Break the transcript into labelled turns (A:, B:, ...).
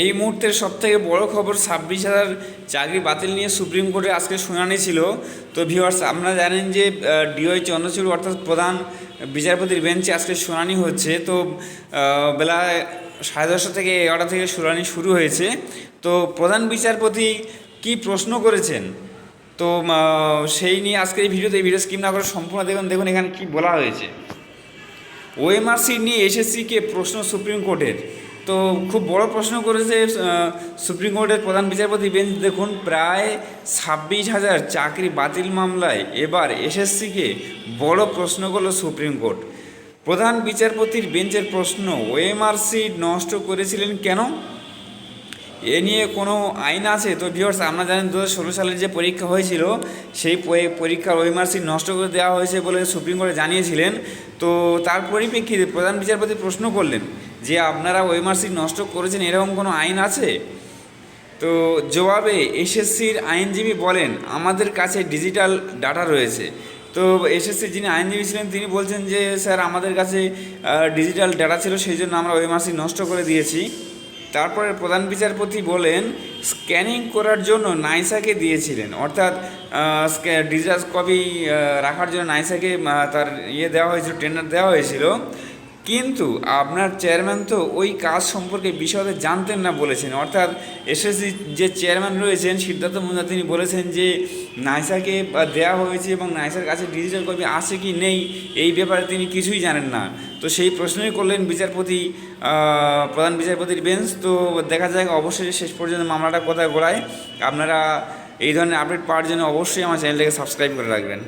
A: এই মুহূর্তের সবথেকে বড় খবর ছাব্বিশ হাজার চাকরি বাতিল নিয়ে সুপ্রিম কোর্টে আজকে শুনানি ছিল। তো ভিউয়ার্স আপনারা জানেন যে ডিওই চন্দ্রচূড় অর্থাৎ প্রধান বিচারপতির বেঞ্চে আজকে শুনানি হচ্ছে। তো বেলা সাড়ে দশটা থেকে এগারোটা থেকে শুনানি শুরু হয়েছে। তো প্রধান বিচারপতি কি প্রশ্ন করেছেন? তো সেই নিয়ে আজকের এই ভিডিওতে, এই ভিডিও স্কিম না করে সম্পূর্ণ দেখুন। দেখুন এখানে কি বলা হয়েছে। ওএমআরসি নিয়ে এসএসসিকে প্রশ্ন সুপ্রিম কোর্টের। তো খুব বড় প্রশ্ন করেছে সুপ্রিম কোর্টের প্রধান বিচারপতি বেঞ্চ। দেখুন, প্রায় ছাব্বিশ হাজার চাকরি বাতিল মামলায় এবার এসএসসিকে বড় প্রশ্ন করল সুপ্রিম কোর্ট। প্রধান বিচারপতির বেঞ্চের প্রশ্ন, ওএমআরসি নষ্ট করেছিলেন কেন? এ নিয়ে কোনো আইন আছে? তো ভিওর্স আপনারা জানেন দু হাজার ষোলো সালের যে পরীক্ষা হয়েছিল, সেই পরি- পরীক্ষার ওয়েমার্সি নষ্ট করে দেওয়া হয়েছে বলে সুপ্রিম কোর্টে জানিয়েছিলেন। তো তার পরিপ্রেক্ষিতে প্রধান বিচারপতি প্রশ্ন করলেন যে, আপনারা ওয়েমার্সি নষ্ট করেছেন, এরকম কোনো আইন আছে? তো জবাবে এসএসসির আইনজীবী বলেন, আমাদের কাছে ডিজিটাল ডাটা রয়েছে। তো এসএসসি যিনি আইনজীবী ছিলেন, তিনি বলছেন যে, স্যার, আমাদের কাছে ডিজিটাল ডাটা ছিল, সেই জন্য আমরা ওয়েমার্সি নষ্ট করে দিয়েছি। তারপরে প্রধান বিচারপতি বলেন স্ক্যানিং করার জন্য নাইসাকে দিয়েছিলেন। অর্থাৎ ডিজাস কপি রাখার জন্য নাইসাকে তার ইয়ে দেওয়া হয়েছিল টেন্ডার দেওয়া হয়েছিল। কিন্তু আপনার চেয়ারম্যান তো ওই কাজ সম্পর্কে বিশদে জানতেন না বলেছেন। অর্থাৎ এসএসসি যে চেয়ারম্যান রয়েছেন, সিদ্ধার্থ মুন্দা তিনি বলেছেন যে নাইসাকে দেওয়া হয়েছে এবং নাইসার কাছে ডিজিটাল কপি আছে কি নেই, এই ব্যাপারে তিনি কিছুই জানেন না। তো সেই প্রশ্নই করলেন বিচারপতি প্রধান বিচারপতির বেঞ্চ তো দেখা যাক অবশ্যই শেষ পর্যন্ত মামলাটা কোথায় গোড়ায়। আপনারা এই ধরনের আপডেট পাওয়ার জন্য অবশ্যই আমার চ্যানেলটাকে সাবস্ক্রাইব করে রাখবেন।